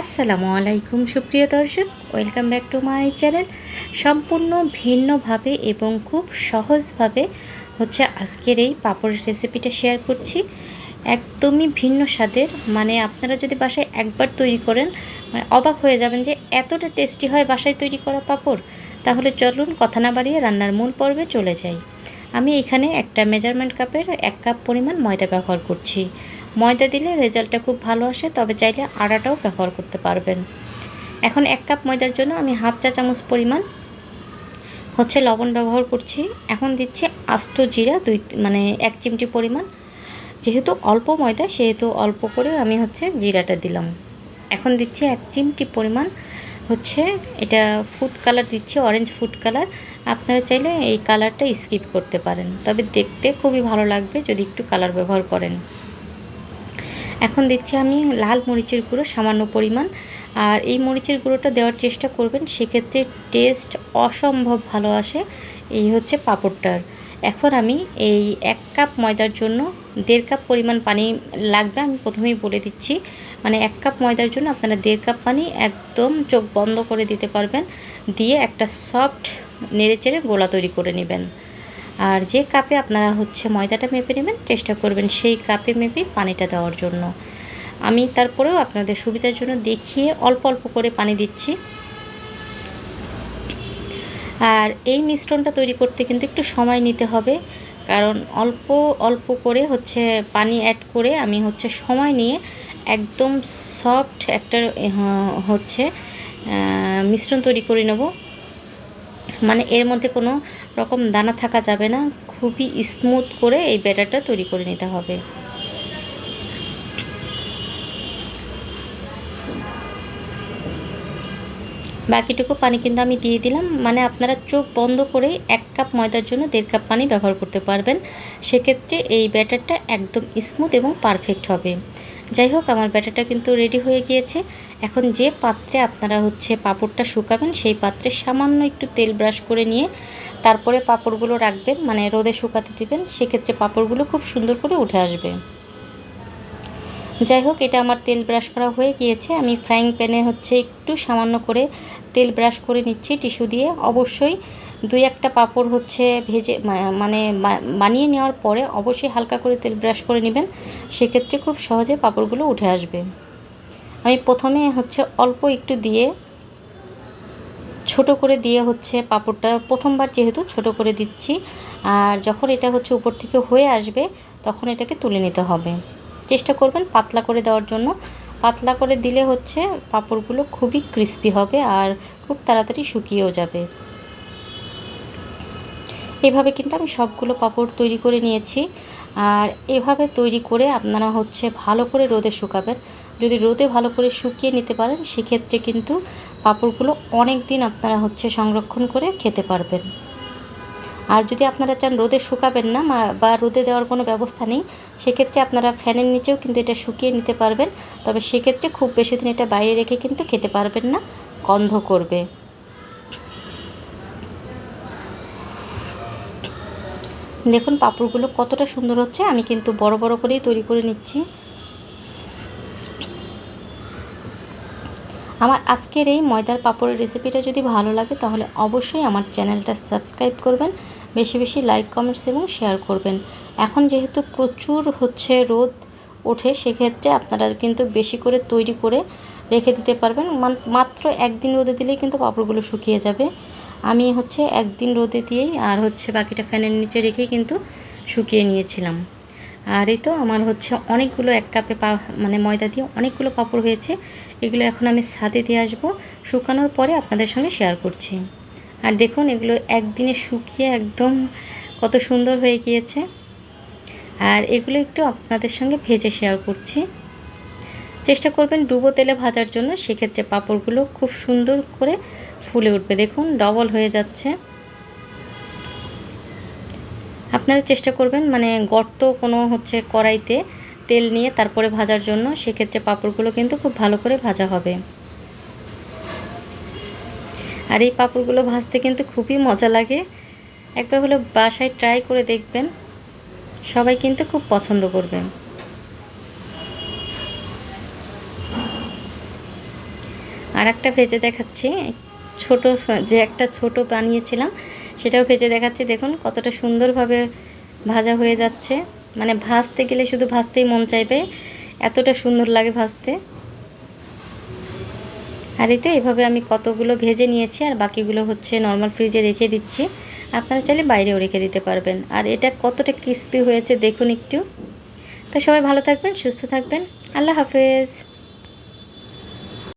আসসালামু আলাইকুম সুপ্রিয় দর্শক, welcome back to my channel. সম্পূর্ণ ভিন্নভাবে এবং খুব সহজভাবে হচ্ছে আজকের এই পাপড়ের রেসিপিটা শেয়ার করছি। একদমই ভিন্ন স্বাদের মানে আপনারা যদি বাসায় একবার তৈরি করেন মানে অবাক হয়ে যাবেন যে এতটা টেস্টি হয় বাসায় তৈরি করা পাপড়। তাহলে চলুন কথা না বাড়িয়ে রান্নার মূল পর্বে চলে যাই। আমি এখানে একটা মেজারমেন্ট কাপের এক কাপ পরিমাণ ময়দা ব্যবহার করছি। ময়দা দিলে রেজাল্টটা খুব ভালো আসে, তবে চাইলে আটাটাও ব্যবহার করতে পারবেন। এখন এক কাপ ময়দার জন্য আমি হাফ চা চামচ পরিমাণ হচ্ছে লবণ ব্যবহার করছি। এখন দিচ্ছি আস্ত জিরা দুই মানে এক চিমটি পরিমাণ। যেহেতু অল্প ময়দা, সেহেতু অল্প করে আমি হচ্ছে জিরাটা দিলাম। এখন দিচ্ছি এক চিমটি পরিমাণ হচ্ছে এটা ফুড কালার দিচ্ছি অরেঞ্জ ফুড কালার আপনারা চাইলে এই কালারটা স্কিপ করতে পারেন। তবে দেখতে খুবই ভালো লাগবে যদি একটু কালার ব্যবহার করেন। এখন দিচ্ছি আমি লাল মরিচের গুঁড়ো, সামান্য পরিমাণ। আর এই মরিচের গুঁড়োটা দেওয়ার চেষ্টা করবেন, সেক্ষেত্রে টেস্ট অসম্ভব ভালো আসে। এই হচ্ছে পাঁপড়টার। এখন আমি এই এক কাপ ময়দার জন্য দেড় কাপ পরিমাণ পানি লাগবে, আমি প্রথমেই বলে দিচ্ছি। মানে এক কাপ ময়দার জন্য আপনারা দেড় কাপ পানি একদম চোখ বন্ধ করে দিতে পারবেন, দিয়ে একটা সফট নেড়েচেড়ে গোলা তৈরি করে নেবেন। আর যে কাপে আপনারা হচ্ছে ময়দাটা মেপে নেবেন, চেষ্টা করবেন সেই কাপে মেপে পানিটা দেওয়ার জন্য। আমি তারপরেও আপনাদের সুবিধার জন্য দেখিয়ে অল্প অল্প করে পানি দিচ্ছি। আর এই মিশ্রণটা তৈরি করতে কিন্তু একটু সময় নিতে হবে, কারণ অল্প অল্প করে হচ্ছে পানি অ্যাড করে আমি হচ্ছে সময় নিয়ে একদম সফট একটা হচ্ছে মিশ্রণ তৈরি করে নেব। মানে এর মধ্যে কোনো রকম দানা থাকা যাবে না। খুবই স্মুথ করে এই ব্যাটারটা তৈরি করে নিতে হবে। বাকিটুকু পানি কিন্তু আমি দিয়ে দিলাম। মানে আপনারা চোখ বন্ধ করে এক কাপ ময়দার জন্য দেড় কাপ পানি ব্যবহার করতে পারবেন। সেক্ষেত্রে এই ব্যাটারটা একদম স্মুথ এবং পারফেক্ট হবে। যাই হোক, আমার ব্যাটারটা কিন্তু রেডি হয়ে গিয়েছে। এখন যে পাত্রে আপনারা হচ্ছে পাঁপড়টা শুকাবেন, সেই পাত্রে সামান্য একটু তেল ব্রাশ করে নিয়ে তারপরে পাঁপড়গুলো রাখবেন মানে রোদে শুকাতে দিবেন, সেক্ষেত্রে পাঁপড়গুলো খুব সুন্দর করে উঠে আসবে। যাই হোক, এটা আমার তেল ব্রাশ করা হয়ে গিয়েছে। আমি ফ্রাইং প্যানে হচ্ছে একটু সামান্য করে তেল ব্রাশ করে নিচ্ছি টিস্যু দিয়ে। অবশ্যই দুই একটা পাঁপড় হচ্ছে ভেজে মানে বানিয়ে নেওয়ার পরে অবশ্যই হালকা করে তেল ব্রাশ করে নেবেন। সেক্ষেত্রে খুব সহজে পাঁপড়গুলো উঠে আসবে। আমি প্রথমে হচ্ছে অল্প একটু দিয়ে ছোট করে দিয়ে হচ্ছে পাঁপড়টা প্রথমবার যেহেতু ছোট করে দিচ্ছি, আর যখন এটা হচ্ছে উপর থেকে হয়ে আসবে, তখন এটাকে তুলে নিতে হবে। চেষ্টা করবেন পাতলা করে দেওয়ার জন্য। পাতলা করে দিলে হচ্ছে পাঁপড়গুলো খুবই ক্রিস্পি হবে আর খুব তাড়াতাড়ি শুকিয়েও যাবে। এভাবে কিন্তু আমি সবগুলো পাঁপড় তৈরি করে নিয়েছি। আর এভাবে তৈরি করে আপনারা হচ্ছে ভালো করে রোদে শুকাবেন। যদি রোদে ভালো করে শুকিয়ে নিতে পারেন, সেক্ষেত্রে কিন্তু পাঁপড়গুলো অনেক দিন আপনারা হচ্ছে সংরক্ষণ করে খেতে পারবেন। আর যদি আপনারা চান রোদে শুকাবেন না বা রোদে দেওয়ার কোনো ব্যবস্থা নেই, সেক্ষেত্রে আপনারা ফ্যানের নিচেও কিন্তু এটা শুকিয়ে নিতে পারবেন। তবে সেক্ষেত্রে খুব বেশি দিন এটা বাইরে রেখে কিন্তু খেতে পারবেন না, গন্ধ করবে। দেখুন পাঁপড়গুলো কতটা সুন্দর হচ্ছে, আমি কিন্তু বড় বড় করেই তৈরি করে নিচ্ছি। আমার আজকের এই ময়দার পাঁপড়ের রেসিপিটা যদি ভালো লাগে, তাহলে অবশ্যই আমার চ্যানেলটা সাবস্ক্রাইব করবেন, বেশি বেশি লাইক কমেন্টস এবং শেয়ার করবেন। এখন যেহেতু প্রচুর হচ্ছে রোদ ওঠে, সেক্ষেত্রে আপনারা কিন্তু বেশি করে তৈরি করে রেখে দিতে পারবেন। মাত্র একদিন রোদে দিলেই কিন্তু পাঁপড়গুলো শুকিয়ে যাবে। আমি হচ্ছে একদিন রোদে দিয়েই আর হচ্ছে বাকিটা ফ্যানের নিচে রেখেই কিন্তু শুকিয়ে নিয়েছিলাম। আর এই তো আমার হচ্ছে অনেকগুলো এক কাপে পা মানে ময়দা দিয়ে অনেকগুলো পাঁপড় হয়েছে। এগুলো এখন আমি ছাদে দিয়ে আসব। শুকানোর পরে আপনাদের সঙ্গে শেয়ার করছি। আর দেখুন, এগুলো একদিনে শুকিয়ে একদম কত সুন্দর হয়ে গিয়েছে। আর এগুলো একটু আপনাদের সঙ্গে ভেজে শেয়ার করছি। চেষ্টা করবেন ডুবো তেলে ভাজার জন্য। সেক্ষেত্রে পাঁপড়গুলো খুব সুন্দর করে ফুলে উঠবে। দেখুন ডবল হয়ে যাচ্ছে। আপনারা চেষ্টা করবেন মানে গর্ত কোনো হচ্ছে কড়াইতে তেল নিয়ে তারপরে ভাজার জন্য, সেক্ষেত্রে পাঁপড়গুলো কিন্তু খুব ভালো করে ভাজা হবে। আর এই পাঁপড়গুলো ভাজতে কিন্তু খুবই মজা লাগে। একবার হলে বাসায় ট্রাই করে দেখবেন, সবাই কিন্তু খুব পছন্দ করবে। আর একটা ভেজে দেখাচ্ছি, ছোট যে একটা ছোট বানিয়েছিলাম সেটাও ভেজে দেখাচ্ছি। দেখুন, কতটা সুন্দরভাবে ভাজা হয়ে যাচ্ছে। মানে ভাজতে গেলে শুধু ভাজতেই মন চাইবে। এতটা সুন্দর লাগে ভাজতে। আর এতে এভাবে আমি কতগুলো ভেজে নিয়েছি আর বাকিগুলো হচ্ছে নর্মাল ফ্রিজে রেখে দিচ্ছি। আপনারা চাইলে বাইরেও রেখে দিতে পারবেন। আর এটা কতটা ক্রিস্পি হয়েছে দেখুন একটু। তো সবাই ভালো থাকবেন, সুস্থ থাকবেন। আল্লাহ হাফেজ।